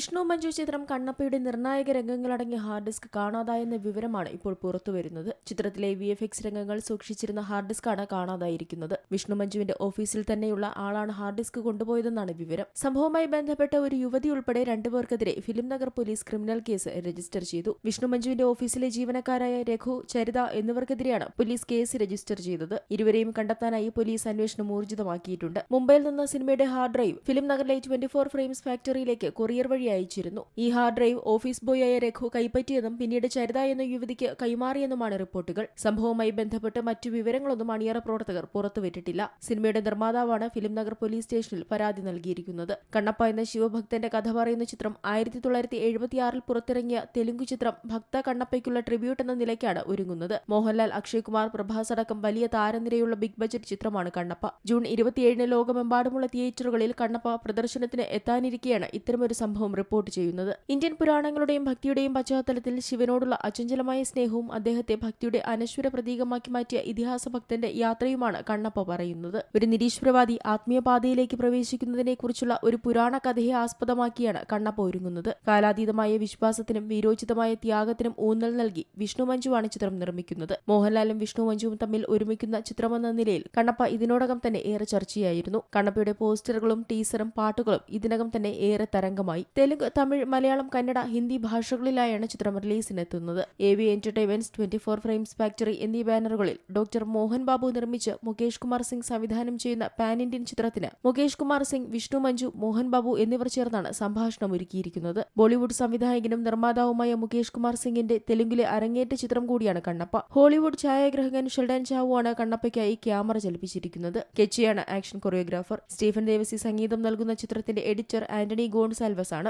വിഷ്ണു മഞ്ജു ചിത്രം കണ്ണപ്പയുടെ നിർണായക രംഗങ്ങളടങ്ങിയ hard disk കാണാതായെന്ന വിവരമാണ് ഇപ്പോൾ പുറത്തുവരുന്നത് ചിത്രത്തിലെ വി എഫ് എക്സ് രംഗങ്ങൾ സൂക്ഷിച്ചിരുന്ന ഹാർഡ് ഡിസ്കാണ് കാണാതായിരിക്കുന്നത്. വിഷ്ണു മഞ്ജുവിന്റെ ഓഫീസിൽ തന്നെയുള്ള ആളാണ് ഹാർഡ് ഡിസ്ക് കൊണ്ടുപോയതെന്നാണ് വിവരം. സംഭവവുമായി ബന്ധപ്പെട്ട ഒരു യുവതി ഉൾപ്പെടെ രണ്ടുപേർക്കെതിരെ Film Nagar police criminal case register ചെയ്തു. വിഷ്ണു മഞ്ജുവിന്റെ ഓഫീസിലെ ജീവനക്കാരായ രഘു ചരിത എന്നിവർക്കെതിരെയാണ് പോലീസ് കേസ് രജിസ്റ്റർ ചെയ്തത്. ഇരുവരെയും കണ്ടെത്താനായി പോലീസ് അന്വേഷണം ഊർജിതമാക്കിയിട്ടുണ്ട്. മുംബൈയിൽ നിന്ന് സിനിമയുടെ ഹാർഡ് ഡ്രൈവ് ഫിലിം നഗറിലെ ട്വന്റി ഫോർ ഫ്രെയിംസ് ഫാക്ടറിയിലേക്ക് കൊറിയർ വഴി അയച്ചിരുന്നു. ഈ ഹാർഡ് ഡ്രൈവ് ഓഫീസ് ബോയായ രഘു കൈപ്പറ്റിയെന്നും പിന്നീട് ചരിത എന്ന യുവതിക്ക് കൈമാറിയെന്നുമാണ് റിപ്പോർട്ടുകൾ. സംഭവവുമായി ബന്ധപ്പെട്ട് മറ്റു വിവരങ്ങളൊന്നും അണിയറ പ്രവർത്തകർ പുറത്തുവിട്ടിട്ടില്ല. സിനിമയുടെ നിർമ്മാതാവാണ് ഫിലിം നഗർ പോലീസ് സ്റ്റേഷനിൽ പരാതി നൽകിയിരിക്കുന്നത്. കണ്ണപ്പ എന്ന ശിവഭക്തന്റെ കഥ പറയുന്ന ചിത്രം ആയിരത്തി തൊള്ളായിരത്തി എഴുപത്തിയാറിൽ പുറത്തിറങ്ങിയ തെലുങ്ക് ചിത്രം ഭക്ത കണ്ണപ്പയ്ക്കുള്ള ട്രിബ്യൂട്ട് എന്ന നിലയ്ക്കാണ് ഒരുങ്ങുന്നത്. മോഹൻലാൽ അക്ഷയ് കുമാർ പ്രഭാസ് അടക്കം വലിയ താരനിരയുള്ള ബിഗ് ബജറ്റ് ചിത്രമാണ് കണ്ണപ്പ. ജൂൺ ഇരുപത്തിയേഴിന് ലോകമെമ്പാടുമുള്ള തിയേറ്ററുകളിൽ കണ്ണപ്പ പ്രദർശനത്തിന് എത്താനിരിക്കെയാണ് ഇത്തരമൊരു സംഭവം റിപ്പോർട്ട് ചെയ്യുന്നത്. ഇന്ത്യൻ പുരാണങ്ങളുടെയും ഭക്തിയുടെയും പശ്ചാത്തലത്തിൽ ശിവനോടുള്ള അചഞ്ചലമായ സ്നേഹവും അദ്ദേഹത്തെ ഭക്തിയുടെ അനശ്വര പ്രതീകമാക്കി മാറ്റിയ ഇതിഹാസ ഭക്തന്റെ യാത്രയുമാണ് കണ്ണപ്പ പറയുന്നത്. ഒരു നിരീശ്വരവാദി ആത്മീയപാതയിലേക്ക് പ്രവേശിക്കുന്നതിനെക്കുറിച്ചുള്ള ഒരു പുരാണ കഥയെ ആസ്പദമാക്കിയാണ് കണ്ണപ്പ ഒരുങ്ങുന്നത്. കാലാതീതമായ വിശ്വാസത്തിനും വീരോചിതമായ ത്യാഗത്തിനും ഊന്നൽ നൽകി വിഷ്ണു മഞ്ജുവാണ് ചിത്രം നിർമ്മിക്കുന്നത്. മോഹൻലാലും വിഷ്ണു മഞ്ജുവും തമ്മിൽ ഒരുമിക്കുന്ന ചിത്രമെന്ന നിലയിൽ കണ്ണപ്പ ഇതിനോടകം തന്നെ ഏറെ ചർച്ചയായിരുന്നു. കണ്ണപ്പയുടെ പോസ്റ്ററുകളും ടീസറും പാട്ടുകളും ഇതിനകം തന്നെ ഏറെ തരംഗമായി. തെലുങ്ക് തമിഴ് മലയാളം കന്നഡ ഹിന്ദി ഭാഷകളിലായാണ് ചിത്രം റിലീസിനെത്തുന്നത്. A V entertainments twenty four frames factory എന്നീ ബാനറുകളിൽ ഡോക്ടർ മോഹൻ ബാബു നിർമ്മിച്ച് മുകേഷ് കുമാർ സിംഗ് സംവിധാനം ചെയ്യുന്ന പാൻ ഇന്ത്യൻ ചിത്രത്തിന് മുകേഷ് കുമാർ സിംഗ് വിഷ്ണു മഞ്ജു മോഹൻ ബാബു എന്നിവർ ചേർന്നാണ് സംഭാഷണം ഒരുക്കിയിരിക്കുന്നത്. ബോളിവുഡ് സംവിധായകനും നിർമ്മാതാവുമായ മുകേഷ് കുമാർ സിംഗിന്റെ തെലുങ്കിലെ അരങ്ങേറ്റ ചിത്രം കൂടിയാണ് കണ്ണപ്പ. ഹോളിവുഡ് ഛായാഗ്രഹകൻ ഷെൽഡൻ ആണ് കണ്ണപ്പയ്ക്കായി ക്യാമറ ചലിപ്പിച്ചിരിക്കുന്നത്. കെച്ചിയാണ് ആക്ഷൻ കൊറിയോഗ്രാഫർ. സ്റ്റീഫൻ ദേവസി സംഗീതം നൽകുന്ന ചിത്രത്തിന്റെ എഡിറ്റർ ആന്റണി ഗോൺസാൽവസ് ആണ്.